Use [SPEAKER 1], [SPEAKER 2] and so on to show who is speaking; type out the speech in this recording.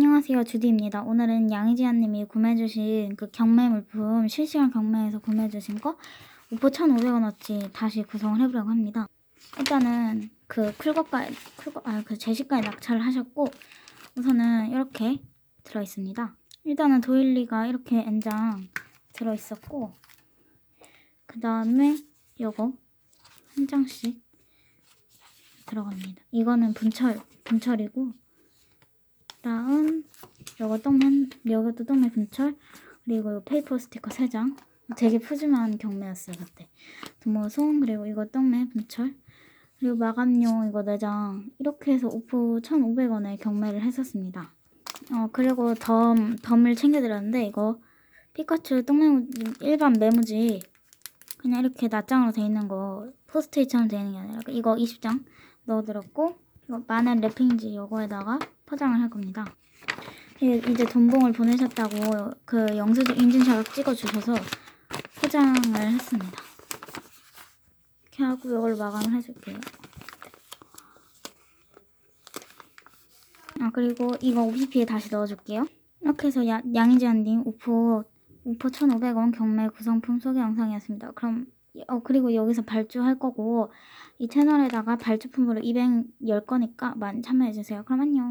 [SPEAKER 1] 안녕하세요 주디입니다. 오늘은 양희지아님이 구매해주신 그 경매 물품 실시간 경매에서 구매해주신 거 오프 1,500원어치 다시 구성을 해보려고 합니다. 일단은 그 클것가 클것 아그 제시가에 낙찰을 하셨고 우선은 이렇게 들어 있습니다. 일단은 도일리가 이렇게 N장 들어 있었고 그 다음에 요거 한 장씩 들어갑니다. 이거는 분철 분철이고 다음 요거 똥맨 요것도 똥맨 분철 그리고 요 페이퍼 스티커 3장. 되게 푸짐한 경매였어요 그때. 도모송 그리고 이거 똥맨 분철 그리고 마감용 이거 4장. 이렇게 해서 오프 1,500원에 경매를 했었습니다. 어 그리고 덤 덤을 챙겨드렸는데 이거 피카츄 똥메모 일반 메모지 그냥 이렇게 낱장으로 돼 있는 거 포스트잇처럼 돼 있는 게 아니라 이거 20장 넣어드렸고 이거 마늘 랩핑지 요거에다가 포장을 할 겁니다. 이- 이제 돈봉을 보내셨다고 그 영수증 인증샷을 찍어주셔서 포장을 했습니다. 이렇게 하고 이걸로 마감을 해줄게요. 아 그리고 이거 OPP에 다시 넣어줄게요. 이렇게 해서 야, 양이지안님 오프 오프 1,500원 경매 구성품 소개 영상이었습니다. 그럼 어 그리고 여기서 발주할 거고 이 채널에다가 발주품으로 210거니까 많이 참여해주세요. 그럼 안녕.